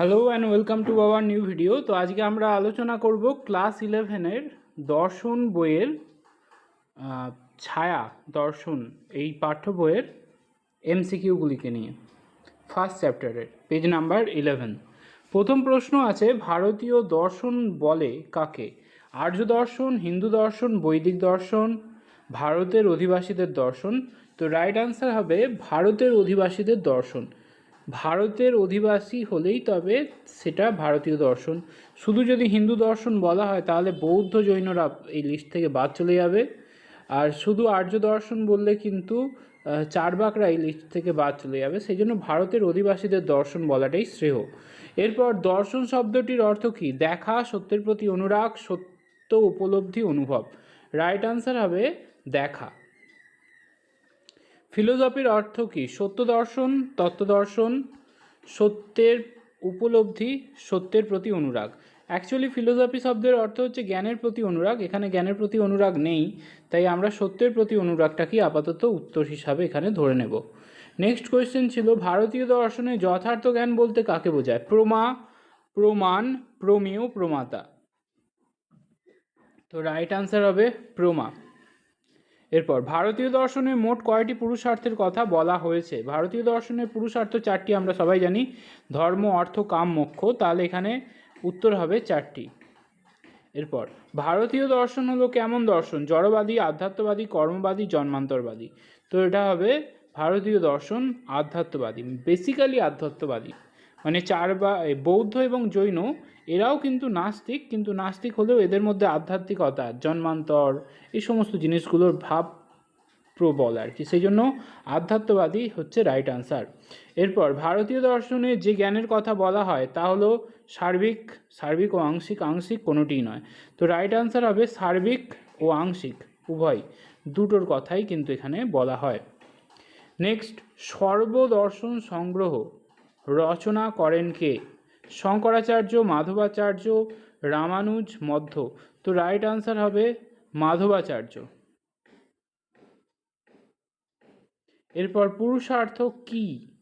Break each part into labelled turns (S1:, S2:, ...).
S1: Hello and welcome to our new video তো আজকে আমরা আলোচনা করব ক্লাস ইলেভেনের দর্শন বইয়ের ছায়া দর্শন এই পাঠ্য বইয়ের এমসিকিউগুলিকে নিয়ে ফার্স্ট চ্যাপ্টারের পেজ নাম্বার ইলেভেন প্রথম প্রশ্ন আছে, ভারতীয় দর্শন বলে কাকে? আর্য দর্শন, হিন্দু দর্শন, বৈদিক দর্শন, ভারতের অধিবাসীদের দর্শন। তো রাইট আনসার হবে ভারতের অধিবাসীদের দর্শন। ভারতের অধিবাসী হলেই তবে সেটা ভারতীয় দর্শন। শুধু যদি হিন্দু দর্শন বলা হয়, তাহলে বৌদ্ধ জৈনরা এই লিস্ট থেকে বাদ চলে যাবে। আর শুধু আর্য দর্শন বললে কিন্তু চারবাকরা এই লিস্ট থেকে বাদ চলে যাবে। সেই জন্য ভারতের অধিবাসীদের দর্শন বলাটাই শ্রেয়। এরপর দর্শন শব্দটির অর্থ কী? দেখা, সত্যের প্রতি অনুরাগ, সত্য উপলব্ধি, অনুভব। রাইট আনসার হবে, দেখা। ফিলোসফির অর্থ কী? সত্য দর্শন, তত্ত্ব দর্শন, সত্যের উপলব্ধি, সত্যের প্রতি অনুরাগ। অ্যাকচুয়ালি ফিলোসফি শব্দের অর্থ হচ্ছে জ্ঞানের প্রতি অনুরাগ। এখানে জ্ঞানের প্রতি অনুরাগ নেই, তাই আমরা সত্যের প্রতি অনুরাগটাকে আপাতত উত্তর হিসাবে এখানে ধরে নেব। নেক্সট কোয়েশ্চেন ছিল, ভারতীয় দর্শনে যথার্থ জ্ঞান বলতে কাকে বোঝায়? প্রমা, প্রমাণ, প্রমেয়, প্রমাতা। তো রাইট আনসার হবে প্রমা। এরপর, ভারতীয় দর্শনে মোট কয়টি পুরুষার্থের কথা বলা হয়েছে? ভারতীয় দর্শনের পুরুষার্থ চারটি, আমরা সবাই জানি। ধর্ম, অর্থ, কাম, মোক্ষ। তাহলে এখানে উত্তর হবে চারটি। এরপর, ভারতীয় দর্শন হলো কেমন দর্শন? জড়বাদী, আধ্যাত্মবাদী, কর্মবাদী, জন্মান্তরবাদী। তো এটা হবে ভারতীয় দর্শন, আধ্যাত্মবাদী। বেসিক্যালি আধ্যাত্মবাদী। মানে চার বা বৌদ্ধ এবং জৈন এরাও কিন্তু নাস্তিক কিন্তু নাস্তিক হলেও এদের মধ্যে আধ্যাত্মিকতা, জন্মান্তর, এই সমস্ত জিনিসগুলোর ভাব প্রবল আর কি। সেই জন্য আধ্যাত্মবাদী হচ্ছে রাইট আনসার এরপর ভারতীয় দর্শনে যে জ্ঞানের কথা বলা হয়, তা হলো সার্বিক সার্বিক ও আংশিক আংশিক কোনোটিই নয়। তো রাইট আনসার হবে সার্বিক ও আংশিক, উভয়। দুটোর কথাই কিন্তু এখানে বলা হয়। নেক্সট সর্বদর্শন সংগ্রহ, রচনা করেন কে? শঙ্করাচার্য, মাধবাচার্য, রামানুজ মধ্য। তো রাইট আনসার হবে মাধবাচার্য। এরপর পুরুষার্থ কি?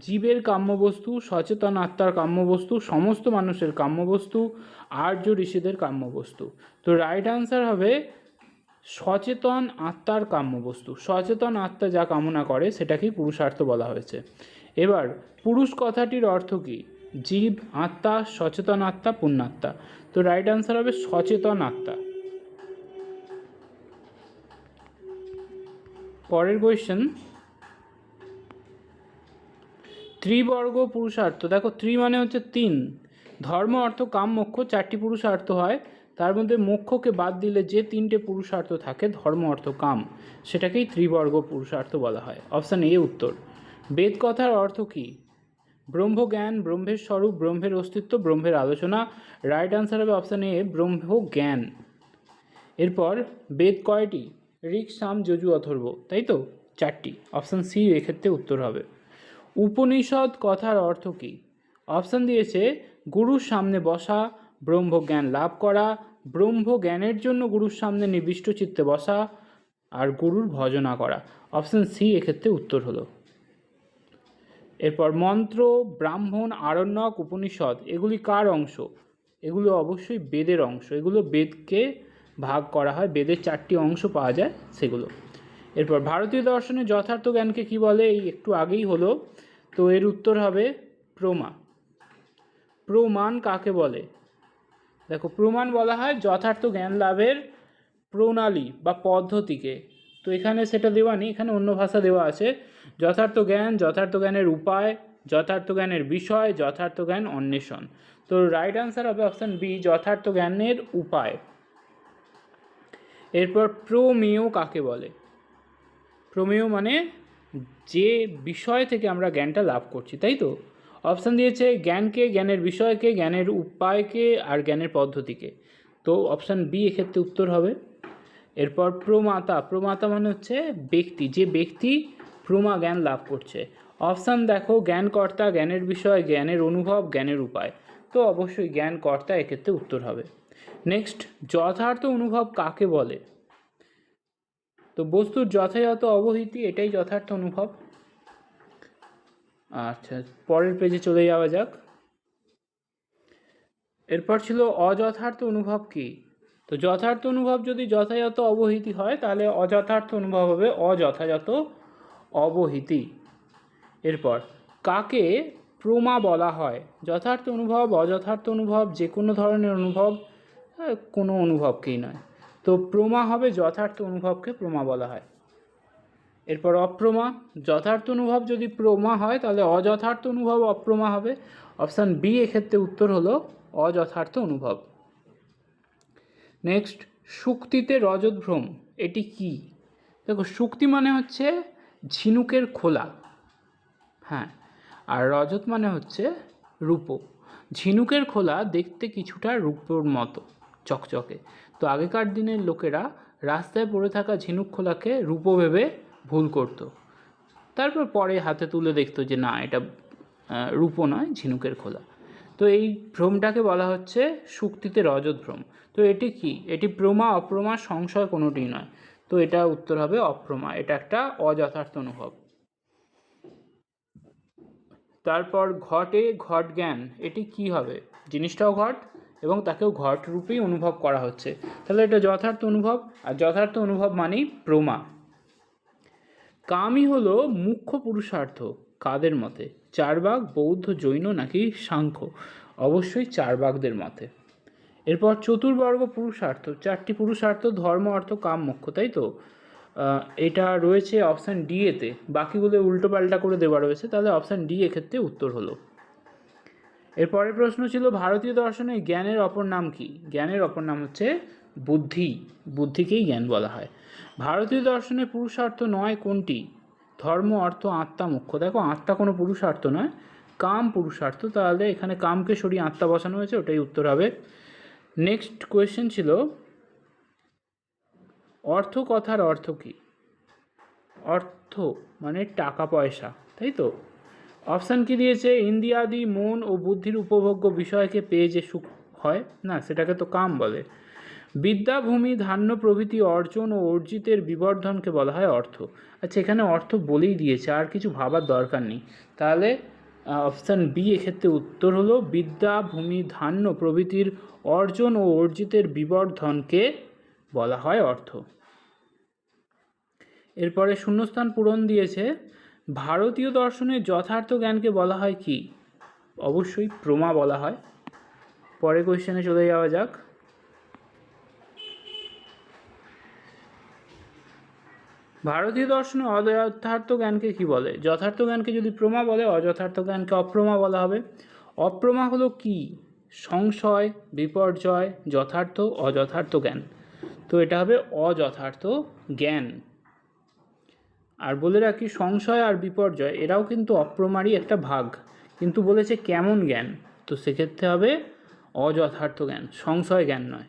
S1: জীবের কাম্যবস্তু, সচেতন আত্মার কাম্যবস্তু, সমস্ত মানুষের কাম্যবস্তু, আর্য ঋষিদের কাম্যবস্তু। তো রাইট আনসার হবে সচেতন আত্মার কাম্যবস্তু। সচেতন আত্মা যা কামনা করে, সেটাকেই পুরুষার্থ বলা হয়েছে। এবার পুরুষ কথাটির অর্থ কী? জীব, আত্মা, সচেতন আত্মা, পুণ্যাত্মা। তো রাইট আনসার হবে সচেতন আত্মা। পরের কোয়েশ্চেন ত্রিবর্গ পুরুষার্থ। দেখো, ত্রি মানে হচ্ছে তিন। ধর্ম, অর্থ, কাম, মোক্ষ, চারটি পুরুষার্থ হয়। তার মধ্যে মোক্ষকে বাদ দিলে যে তিনটে পুরুষার্থ থাকে, ধর্ম, অর্থ, কাম, সেটাকেই ত্রিবর্গ পুরুষার্থ বলা হয়। অপশান এ উত্তর। বেদ কথার অর্থ কী? ব্রহ্মজ্ঞান, ব্রহ্মের স্বরূপ, ব্রহ্মের অস্তিত্ব, ব্রহ্মের আলোচনা রাইট আনসার হবে অপশান এ ব্রহ্মজ্ঞান। এরপর বেদ কয়টি? ঋক, সাম, যজু, অথর্ব, তাই তো? চারটি। অপশান সি এক্ষেত্রে উত্তর হবে। উপনিষদ কথার অর্থ কী? অপশান দিয়েছে গুরুর সামনে বসা, ব্রহ্মজ্ঞান লাভ করা, ব্রহ্মজ্ঞানের জন্য গুরুর সামনে নিবিষ্ট চিত্তে বসা, আর গুরুর ভজনা করা। অপশান সি এক্ষেত্রে উত্তর হলো। এরপর মন্ত্র, ব্রাহ্মণ, আরণ্যক, উপনিষদ, এগুলি কার অংশ? এগুলো অবশ্যই বেদের অংশ। এগুলো বেদকে ভাগ করা হয়, বেদের চারটি অংশ পাওয়া যায় সেগুলো। এরপর ভারতীয় দর্শনের যথার্থ জ্ঞানকে কি বলে? এই একটু আগেই হলো। তো এর উত্তর হবে প্রমা। প্রমাণ কাকে বলে? দেখো, প্রমাণ বলা হয় যথার্থ জ্ঞান লাভের প্রণালী বা পদ্ধতিকে। তো এখানে সেটা দেওয়া নেই, এখানে অন্য ভাষা দেওয়া আছে। যথার্থ জ্ঞান, যথার্থ জ্ঞানের উপায়, যথার্থ জ্ঞানের বিষয়, যথার্থ জ্ঞান অন্বেষণ। তো রাইট আনসার হবে অপশান বি যথার্থ জ্ঞানের উপায়। এরপর প্রমেয় কাকে বলে? প্রমেয় মানে যে বিষয় থেকে আমরা জ্ঞানটা লাভ করছি, তাই তো? অপশান দিয়েছে জ্ঞানকে, জ্ঞানের বিষয়কে, জ্ঞানের উপায়কে আর জ্ঞানের পদ্ধতিকে। তো অপশান বি এক্ষেত্রে উত্তর হবে। এরপর প্রমাতা প্রমাতা মানে হচ্ছে ব্যক্তি। যে ব্যক্তি প্রমা জ্ঞান লাভ করছে। অপশান দেখো, জ্ঞানকর্তা জ্ঞানের বিষয়, জ্ঞানের অনুভব, জ্ঞানের উপায়। তো অবশ্যই জ্ঞানকর্তা এক্ষেত্রে উত্তর হবে। নেক্সট যথার্থ অনুভব কাকে বলে? তো বস্তুর যথাযথ অবহিতি, এটাই যথার্থ অনুভব। আচ্ছা পরের পেজে চলে যাওয়া যাক। এরপর ছিল অযথার্থ অনুভব কি? তো যথার্থ অনুভব যদি যথাযথ অবহিতি হয়, তাহলে অযথার্থ অনুভব হবে অযথাযথ অবহিতি। এরপর, কাকে প্রমা বলা হয়? যথার্থ অনুভব, অযথার্থ অনুভব যে কোনো ধরনের অনুভব কোনো অনুভবকেই নয়। তো প্রমা হবে যথার্থ অনুভবকে প্রমা বলা হয়। এরপর, অপ্রমা, যথার্থ অনুভব যদি প্রমা হয়, তাহলে অযথার্থ অনুভব, অপ্রমা হবে। অপশান বি এক্ষেত্রে উত্তর হলো অযথার্থ অনুভব। নেক্সট, শুক্তিতে রজতভ্রম, এটি কি? দেখো, শুক্তি মানে হচ্ছে ঝিনুকের খোলা। হ্যাঁ আর রজত মানে হচ্ছে রূপো। ঝিনুকের খোলা দেখতে কিছুটা রূপোর মতো, চকচকে। তো আগেকার দিনের লোকেরা রাস্তায় পড়ে থাকা ঝিনুক খোলাকে রূপো ভেবে ভুল করতো। তারপর পরে হাতে তুলে দেখতো যে না, এটা রূপো নয়, ঝিনুকের খোলা। তো এই ভ্রমটাকে বলা হচ্ছে শুক্তিতে রজত ভ্রম। তো এটি কি? এটি প্রমা অপ্রমা সংশয় কোনোটি নয়। তো এটা উত্তর হবে অপ্রমা। এটা একটা অযথার্থ অনুভব। তারপর ঘটে ঘট জ্ঞান, এটি কি হবে? জিনিসটাও ঘট এবং তাকেও ঘট রূপেই অনুভব করা হচ্ছে। তাহলে এটা যথার্থ অনুভব, আর যথার্থ অনুভব মানেই প্রমা। কামই হলো মুখ্য পুরুষার্থ কাদের মতে? চারবাগ, বৌদ্ধ, জৈন নাকি সাংখ্য? অবশ্যই চারবাগদের মতে। এরপর চতুর্বর্গ পুরুষার্থ, চারটি পুরুষার্থ, ধর্ম, অর্থ, কাম, মোক্ষ, তাই তো? এটা রয়েছে অপশান ডি এতে বাকিগুলো উল্টো পাল্টা করে দেওয়া রয়েছে, তাহলে অপশান ডি এক্ষেত্রে উত্তর হলো। এর পরের প্রশ্ন ছিল, ভারতীয় দর্শনে জ্ঞানের অপর নাম কি? জ্ঞানের অপর নাম হচ্ছে বুদ্ধি। বুদ্ধিকেই জ্ঞান বলা হয়। ভারতীয় দর্শনে পুরুষার্থ নয় কোনটি? ধর্ম, অর্থ, আত্মা মুখ্য দেখো, আত্মা কোনো পুরুষার্থ নয়, কাম পুরুষার্থ। তাহলে এখানে কামকে সরিয়ে আত্মা বসানো হয়েছে, ওটাই উত্তর হবে। নেক্সট কোয়েশ্চেন ছিল অর্থ কথার অর্থ কী? অর্থ মানে টাকা পয়সা, তাই তো? অপশান কি দিয়েছে? ইন্দিয়াদি মন ও বুদ্ধির উপভোগ্য বিষয়কে পেয়ে যে সুখ হয়, না, সেটাকে তো কাম বলে। বিদ্যা, ভূমি, ধান্য প্রভৃতি অর্জন ও অর্জিতের বিবর্ধনকে বলা হয় অর্থ। আচ্ছা এখানে অর্থ বলেই দিয়েছে, আর কিছু ভাবার দরকার নেই। তাহলে অপশান বি এক্ষেত্রে উত্তর হলো বিদ্যা, ভূমি, ধান্য প্রভৃতির অর্জন ও অর্জিতের বিবর্ধনকে বলা হয় অর্থ। এরপরে শূন্যস্থান পূরণ দিয়েছে। ভারতীয় দর্শনের যথার্থ জ্ঞানকে বলা হয় কি? অবশ্যই প্রমা বলা হয়। পরে কোয়েশ্চেনে চলে যাওয়া যাক। ভারতীয় দর্শনে অযথার্থ জ্ঞানকে কি বলে? যথার্থ জ্ঞানকে যদি প্রমা বলে, অযথার্থ জ্ঞানকে অপ্রমা বলা হবে। অপ্রমা হলো কি? সংশয়, বিপর্যয়, যথার্থ, অযথার্থ জ্ঞান। তো এটা হবে অযথার্থ জ্ঞান। আর বলে রাখি, সংশয় আর বিপর্যয়, এরাও কিন্তু অপ্রমারই একটা ভাগ। কিন্তু বলেছে কেমন জ্ঞান? তো সেক্ষেত্রে হবে অযথার্থ জ্ঞান, সংশয় জ্ঞান নয়।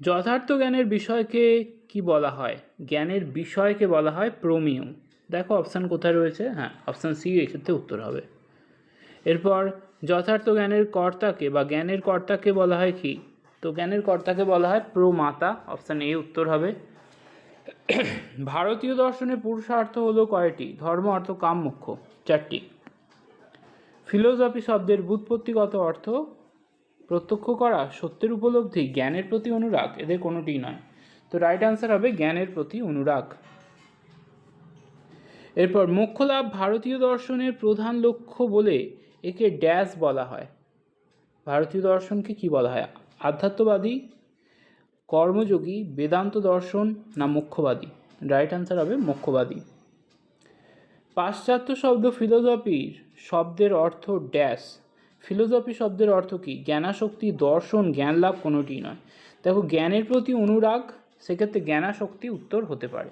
S1: যথার্থ জ্ঞানের বিষয়কে কি বলা হয়? জ্ঞানের বিষয়কে বলা হয় প্রমেয় দেখো অপশান কোথায় রয়েছে? হ্যাঁ অপশান সি এক্ষেত্রে উত্তর হবে। এরপর, যথার্থ জ্ঞানের কর্তাকে বা জ্ঞানের কর্তাকে বলা হয় কি? তো জ্ঞানের কর্তাকে বলা হয় প্রমাতা, অপশান এ উত্তর হবে। ভারতীয় দর্শনে পুরুষার্থ হলো কয়টি? ধর্ম, অর্থ, কাম মুখ্য চারটি। ফিলোসফি শব্দের বুৎপত্তিগত অর্থ প্রত্যক্ষ করা সত্যের উপলব্ধি, জ্ঞানের প্রতি অনুরাগ, এদের কোনোটিই নয়। তো রাইট আনসার হবে জ্ঞানের প্রতি অনুরাগ। এরপর মোক্ষ লাভ ভারতীয় দর্শনের প্রধান লক্ষ্য বলে একে ড্যাশ বলা হয়। ভারতীয় দর্শনকে কি বলা হয়? আধ্যাত্মবাদী, কর্মযোগী, বেদান্ত দর্শন না মোক্ষবাদী রাইট আনসার হবে মোক্ষবাদী পাশ্চাত্য শব্দ ফিলোসফির শব্দের অর্থ ড্যাশ ফিলোসফি শব্দের অর্থ কি? জ্ঞানাশক্তি দর্শন জ্ঞান লাভ কোনোটি নয়। দেখো, জ্ঞানের প্রতি অনুরাগ সেক্ষেত্রে জ্ঞানাশক্তি উত্তর হতে পারে।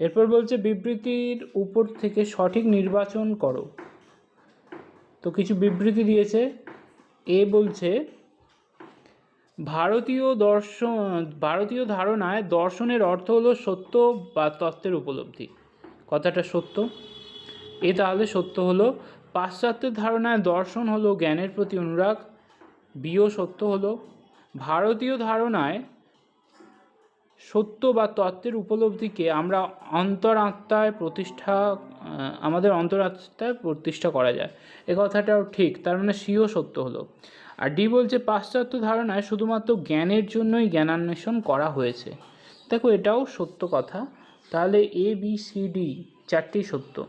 S1: এরপর বলছে, বিবৃতির উপর থেকে সঠিক নির্বাচন করো। তো কিছু বিবৃতি দিয়েছে। এ বলছে, ভারতীয় দর্শন, ভারতীয় ধারণায় দর্শনের অর্থ হলো সত্য বা তত্ত্বের উপলব্ধি। কথাটা সত্য। এ তাহলে সত্য হলো, পাশ্চাত্যের ধারণায় দর্শন হলো জ্ঞানের প্রতি অনুরাগ, বিও সত্য হলো। ভারতীয় ধারণায় সত্য বা তত্ত্বের উপলব্ধিকে আমরা অন্তরাত্মায় প্রতিষ্ঠা আমাদের অন্তরাত্মায় প্রতিষ্ঠা করা যায়। এ কথাটাও ঠিক, তার মানে সিও সত্য হলো। আর ডি বলছে, পাশ্চাত্য ধারণায় শুধুমাত্র জ্ঞানের জন্যই জ্ঞানান্বেষণ করা হয়েছে। দেখো, এটাও সত্য কথা। তাহলে এ বি সি ডি চারটি সত্য।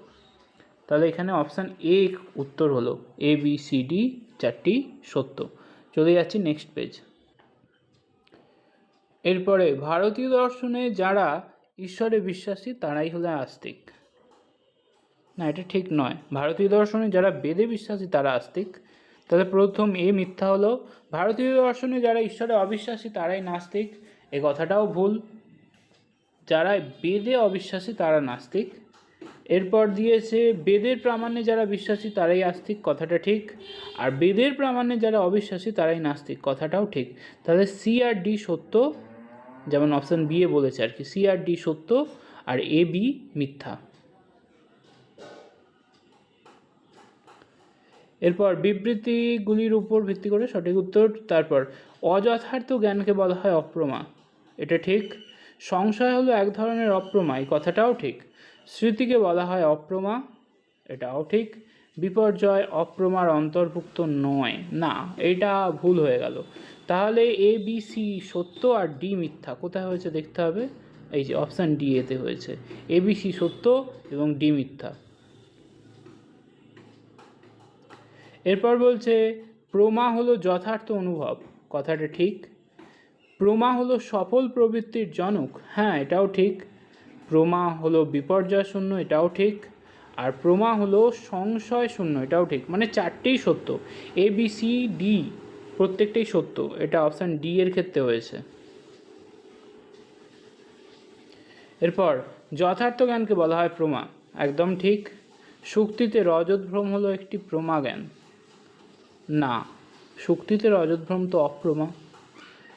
S1: তাহলে এখানে অপশান এ উত্তর হলো। এ বি সি ডি চারটি সত্য। চলে যাচ্ছি নেক্সট পেজ। এরপরে ভারতীয় দর্শনে যারা ঈশ্বরে বিশ্বাসী, তারাই হলো আস্তিক। না, এটা ঠিক নয়। ভারতীয় দর্শনে যারা বেদে বিশ্বাসী, তারা আস্তিক। তাহলে প্রথম এ মিথ্যা হলো, ভারতীয় দর্শনে যারা ঈশ্বরে অবিশ্বাসী, তারাই নাস্তিক। এ কথাটাও ভুল। যারা বেদে অবিশ্বাসী, তারা নাস্তিক। এরপর দিয়েছে, বেদের প্রামাণ্যে যারা বিশ্বাসী, তারাই আস্তিক, কথাটা ঠিক। আর বেদের প্রামাণ্যে যারা অবিশ্বাসী, তারাই নাস্তিক, কথাটাও ঠিক। তাহলে সি আর ডি সত্য। যেমন অপশান বি এ বলেছে আর কি, সি আর ডি সত্য আর এ বি মিথ্যা। এরপর বিবৃতিগুলির উপর ভিত্তি করে সঠিক উত্তর, তারপর অযথার্থ জ্ঞানকে বলা হয় অপ্রমা। এটা ঠিক। সংশয় হলো এক ধরনের অপ্রমা, এই কথাটাও ঠিক। স্মৃতিকে বলা হয় অপ্রমা, এটাও ঠিক। বিপর্যয় অপ্রমার অন্তর্ভুক্ত নয়। না এটা ভুল হয়ে গেল। তাহলে এ বি সি সত্য আর ডি মিথ্যা। কোথায় হয়েছে দেখতে হবে? এই যে অপশান ডি এতে হয়েছে। এ বি সি সত্য এবং ডি মিথ্যা। এরপর বলছে, প্রমা হলো যথার্থ অনুভব। কথাটা ঠিক। প্রমা হলো সফল প্রবৃত্তির জনক। হ্যাঁ এটাও ঠিক। প্রমা হলো বিপর্যয় শূন্য এটাও ঠিক। আর প্রমা হলো সংশয় শূন্য এটাও ঠিক। মানে চারটেই সত্য। এ বি সি ডি প্রত্যেকটাই সত্য। এটা অপশান ডি এর ক্ষেত্রে হয়েছে। এরপর, যথার্থ জ্ঞানকে বলা হয় প্রমা একদম ঠিক। শুক্তিতে রজতভ্রম হলো একটি প্রমা জ্ঞান না, শুক্তিতে রজতভ্রম তো অপ্রমা।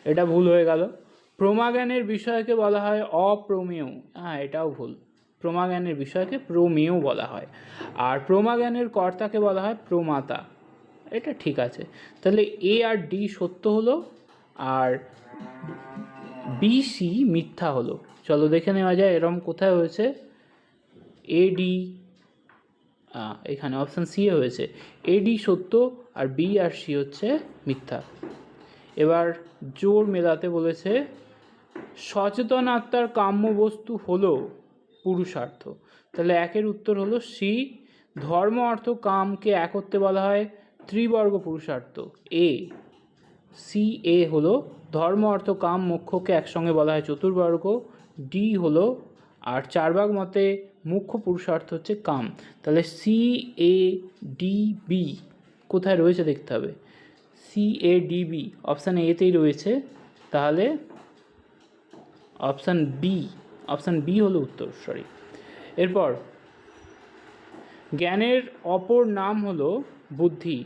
S1: এটা ভুল হয়ে গেল। প্রমাজ্ঞানের বিষয়কে বলা হয় অপ্রমেয়। হ্যাঁ এটাও ভুল। প্রমাজ্ঞানের বিষয়কে প্রমেয় বলা হয়। আর প্রমাজ্ঞানের কর্তাকে বলা হয় প্রমাতা। এটা ঠিক আছে। তাহলে এ আর ডি সত্য হলো আর বি সি মিথ্যা হলো। চলো দেখে নেওয়া যায় এরম কোথায় হয়েছে। এ ডি এখানে অপশান সি এ হয়েছে। এডি সত্য আর বি আর সি হচ্ছে মিথ্যা। এবার জোর মেলাতে বলেছে, সচেতন আত্মার কাম্য বস্তু হলো পুরুষার্থ। তাহলে একের উত্তর হলো সি ধর্ম, অর্থ, কামকে একত্রে বলা হয়। ত্রিবর্গ পুরুষার্থ এ সি এ হলো ধর্ম, অর্থ, কাম, মোক্ষকে একসঙ্গে বলা হয় চতুর্বর্গ ডি হলো, আর চার ভাগ মতে মুখ্য পুরুষার্থ হচ্ছে কাম। তাহলে সি এ ডি বি কোথায় রয়েছে দেখতে হবে? C A D B option এতেই রয়েছে। তাহলে অপশান বি অপশান বি হলো উত্তর সরি এরপর, জ্ঞানের অপর নাম হলো বুদ্ধি।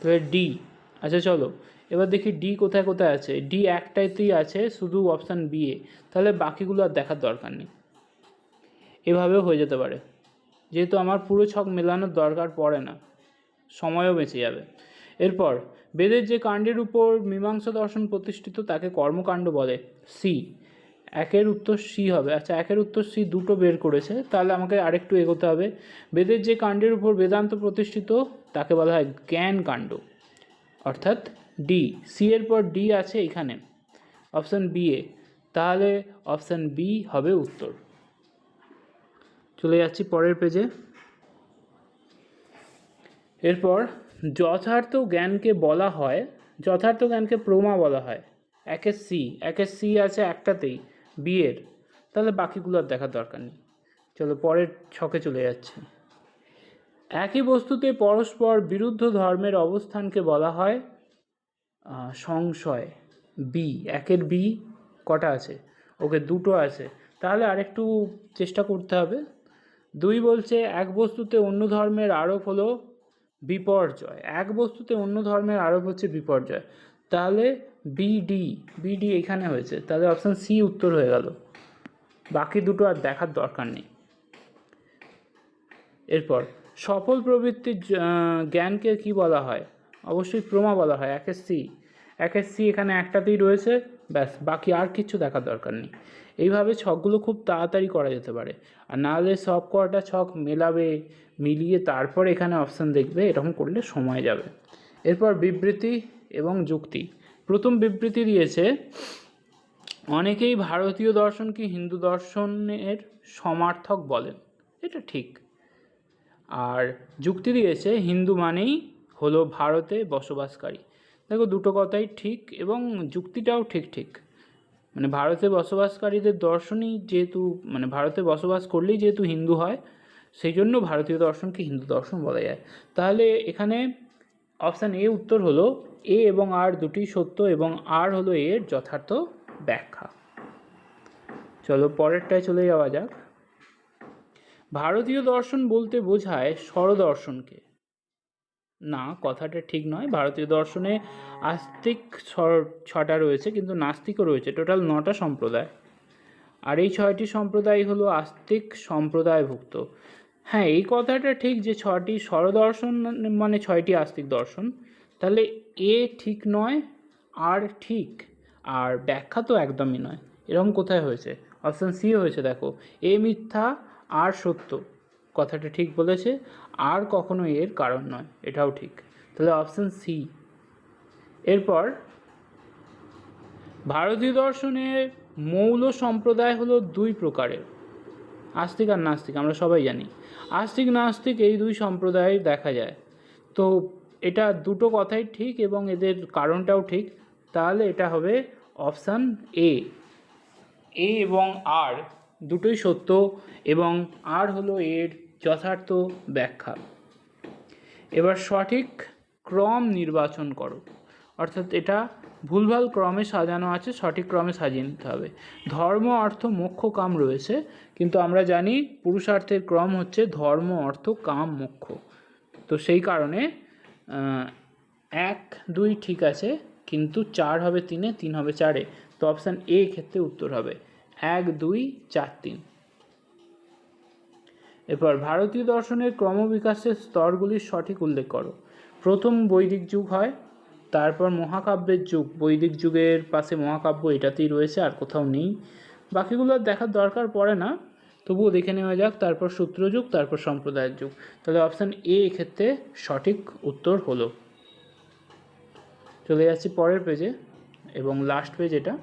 S1: তাহলে ডি আচ্ছা চলো। এবার দেখি ডি কোথায় কোথায় আছে? ডি একটাইতেই আছে, শুধু অপশান বি এ। তাহলে বাকিগুলো আর দেখার দরকার নেই। এভাবেও হয়ে যেতে পারে। যেহেতু আমার পুরো ছক মেলানোর দরকার পড়ে না। সময়ও বেঁচে যাবে। এরপর, বেদের যে কাণ্ডের উপর মীমাংসা দর্শন প্রতিষ্ঠিত তাকে কর্মকাণ্ড বলে। সি একের উত্তর সি হবে। আচ্ছা একের উত্তর সি দুটো বের করেছে, তাহলে আমাকে আরেকটু এগোতে হবে। বেদের যে কাণ্ডের উপর বেদান্ত প্রতিষ্ঠিত, তাকে বলা হয় জ্ঞান কাণ্ড, অর্থাৎ ডি। সি এর পর ডি আছে এখানে, অপশান বি এ। তাহলে অপশান বি হবে উত্তর। চলে যাচ্ছি পরের পেজে। এরপর, যথার্থ জ্ঞানকে বলা হয়, যথার্থ জ্ঞানকে প্রমা বলা হয়, একের সি। একের সি আছে একটাতেই। বিয়ের, তাহলে বাকিগুলো আর দেখার দরকার নেই। চলো পরের ছকে চলে যাচ্ছে। একই বস্তুতে পরস্পর বিরুদ্ধ ধর্মের অবস্থানকে বলা হয় সংশয় বি একের বি কটা আছে? ওকে দুটো আছে। তাহলে আরেকটু চেষ্টা করতে হবে। দুই বলছে, এক বস্তুতে অন্য ধর্মের আরোপ হলো বিপর্যয়। এক বস্তুতে অন্য ধর্মের আরোপ হচ্ছে বিপর্যয়। তাহলে বিডি বিডি এখানে হয়েছে। তাহলে অপশান সি উত্তর হয়ে গেল। বাকি দুটো আর দেখার দরকার নেই। এরপর, সফল প্রবৃত্তির জ্ঞানকে কি বলা হয়? অবশ্যই প্রমা বলা হয় একের সি। একের সি এখানে একটাতেই রয়েছে, ব্যাস, বাকি আর কিছু দেখার দরকার নেই। এইভাবে ছকগুলো খুব তাড়াতাড়ি করা যেতে পারে। আর নাহলে সব কটা ছক মেলাবে, মিলিয়ে তারপর এখানে অপশান দেখবে, এরকম করলে সময় যাবে। এরপর বিবৃতি এবং যুক্তি। প্রথম বিবৃতি দিয়েছে, অনেকেই ভারতীয় দর্শনকে হিন্দু দর্শনের সমার্থক বলেন। এটা ঠিক। আর যুক্তি দিয়েছে, হিন্দু মানেই হলো ভারতে বসবাসকারী। দেখো, দুটো কথাই ঠিক এবং যুক্তিটাও ঠিক ঠিক। মানে ভারতে বসবাসকারীদের দর্শনই যেহেতু মানে ভারতে বসবাস করলেই যেহেতু হিন্দু হয়, সেই জন্য ভারতীয় দর্শনকে হিন্দু দর্শন বলা যায়। তাহলে এখানে অপশান এ উত্তর হলো এ এবং আর দুটি সত্য এবং আর হলো এর যথার্থ ব্যাখ্যা। চলো পরেরটায় চলে যাওয়া যাক। ভারতীয় দর্শন বলতে বোঝায় স্বরদর্শনকে। না, কথাটা ঠিক নয়। ভারতীয় দর্শনে আস্তিক ছটা রয়েছে, কিন্তু নাস্তিকও রয়েছে। টোটাল নটা সম্প্রদায়। আর এই ছয়টি সম্প্রদায় হলো আস্তিক সম্প্রদায়ভুক্ত। হ্যাঁ এই কথাটা ঠিক যে ছটি স্বরদর্শন মানে ছয়টি আস্তিক দর্শন। তাহলে এ ঠিক নয়, আর ঠিক, আর ব্যাখ্যা তো একদমই নয়। এরকম কোথায় হয়েছে? অপশান সি হয়েছে, দেখো। এ মিথ্যা, আর সত্য। কথাটা ঠিক বলেছে, আর কখনো এর কারণ নয়, এটাও ঠিক। তাহলে অপশান সি এরপর, ভারতীয় দর্শনের মৌল সম্প্রদায় হলো দুই প্রকারের। আস্তিক আর নাস্তিক, আমরা সবাই জানি। আস্তিক, নাস্তিক, এই দুই সম্প্রদায় দেখা যায়। তো এটা দুটো কথাই ঠিক এবং এদের কারণটাও ঠিক। তাহলে এটা হবে অপশান এ এ এবং আর দুটোই সত্য এবং আর হলো এর যথার্থ ব্যাখ্যা। এবার সঠিক ক্রম নির্বাচন করো। অর্থাৎ এটা ভুলভাল ক্রমে সাজানো আছে, সঠিক ক্রমে সাজিয়ে নিতে হবে। ধর্ম, অর্থ, মোক্ষ, কাম রয়েছে, কিন্তু আমরা জানি পুরুষার্থের ক্রম হচ্ছে ধর্ম, অর্থ, কাম, মোক্ষ। তো সেই কারণে এক, দুই ঠিক আছে, কিন্তু চার হবে তিনে, তিন হবে চারে। তো অপশান এ ক্ষেত্রে উত্তর হবে। এক, দুই, চার, তিন। এরপর ভারতীয় দর্শনের ক্রমবিকাশের স্তরগুলির সঠিক উল্লেখ করো। প্রথম বৈদিক যুগ হয়, তারপর মহাকাব্যের যুগ। বৈদিক যুগের পাশে মহাকাব্য এটাতেই রয়েছে, আর কোথাও নেই। বাকিগুলো দেখার দরকার পড়ে না। তবুও দেখে নেওয়া যাক, তারপর সূত্রযুগ তারপর সম্প্রদায়ের যুগ। তাহলে অপশান এ এক্ষেত্রে সঠিক উত্তর হলো। চলে যাচ্ছি পরের পেজে এবং লাস্ট পেজ এটা।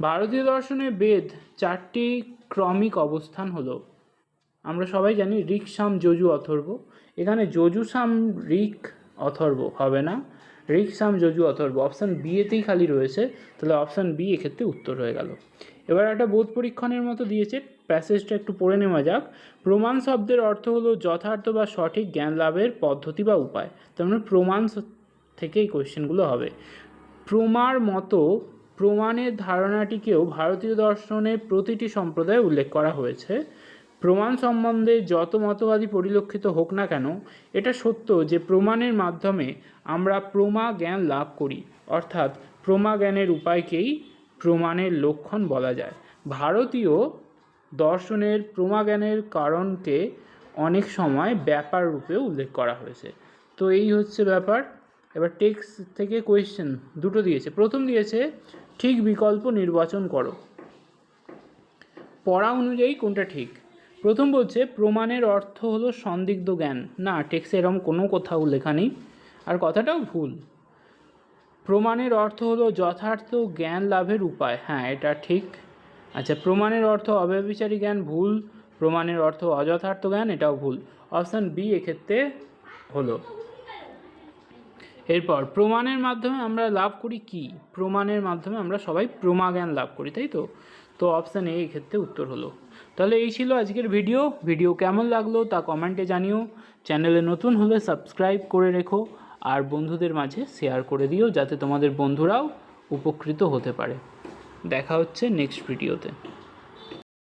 S1: ভারতীয় দর্শনে বেদ চারটি ক্রমিক অবস্থান হলো। আমরা সবাই জানি ঋক, সাম, যজু, অথর্ব। এখানে যজু, সাম, ঋক, অথর্ব হবে না। ঋক, সাম, যজু, অথর্ব। অপশান বি এতেই খালি রয়েছে। তাহলে অপশান বি এক্ষেত্রে উত্তর হয়ে গেল। এবার একটা বোধ পরীক্ষণের মতো দিয়েছে, প্যাসেজটা একটু পড়ে নেওয়া যাক। প্রমাণ শব্দের অর্থ হলো যথার্থ বা সঠিক জ্ঞান লাভের পদ্ধতি বা উপায়। তার মানে প্রমাণ স- থেকেই কোয়েশ্চেনগুলো হবে। প্রমার মতো প্রমাণের ধারণাটিকেও ভারতীয় দর্শনের প্রতিটি সম্প্রদায়ে উল্লেখ করা হয়েছে। প্রমাণ সম্বন্ধে যত মতবাদী পরিলক্ষিত হোক না কেন, এটা সত্য যে প্রমাণের মাধ্যমে আমরা প্রমা জ্ঞান লাভ করি। অর্থাৎ প্রমা জ্ঞানের উপায়কেই প্রমাণের লক্ষণ বলা যায়। ভারতীয় দর্শনের প্রমা জ্ঞানের কারণকে অনেক সময় ব্যাপার রূপে উল্লেখ করা হয়েছে। তো এই হচ্ছে ব্যাপার। এবার টেক্সট থেকে কোয়েশ্চেন দুটো দিয়েছে। প্রথম দিয়েছে, ঠিক বিকল্প নির্বাচন করো। পড়া অনুযায়ী কোনটা ঠিক? প্রথম বলছে, প্রমাণের অর্থ হলো সন্দিগ্ধ জ্ঞান। না টেক্সে এরকম কোনো কোথাও লেখা নেই। আর কথাটাও ভুল। প্রমাণের অর্থ হলো যথার্থ জ্ঞান লাভের উপায়। হ্যাঁ এটা ঠিক। আচ্ছা প্রমাণের অর্থ অব্যবিচারী জ্ঞান ভুল, প্রমাণের অর্থ অযথার্থ জ্ঞান, এটাও ভুল। অপশান বি এক্ষেত্রে হলো। এরপর, প্রমাণের মাধ্যমে আমরা লাভ করি কি? প্রমাণের মাধ্যমে আমরা সবাই প্রমা জ্ঞান লাভ করি, তাই তো? তো অপশান এ ক্ষেত্রে উত্তর হলো। তাহলে এই ছিল আজকের ভিডিও। ভিডিও কেমন লাগল তা কমেন্টে জানিও। চ্যানেলে নতুন হলে সাবস্ক্রাইব করে রেখো। আর বন্ধুদের মাঝে শেয়ার করে দিও যাতে তোমাদের বন্ধুরাও উপকৃত হতে পারে। দেখা হচ্ছে নেক্সট ভিডিওতে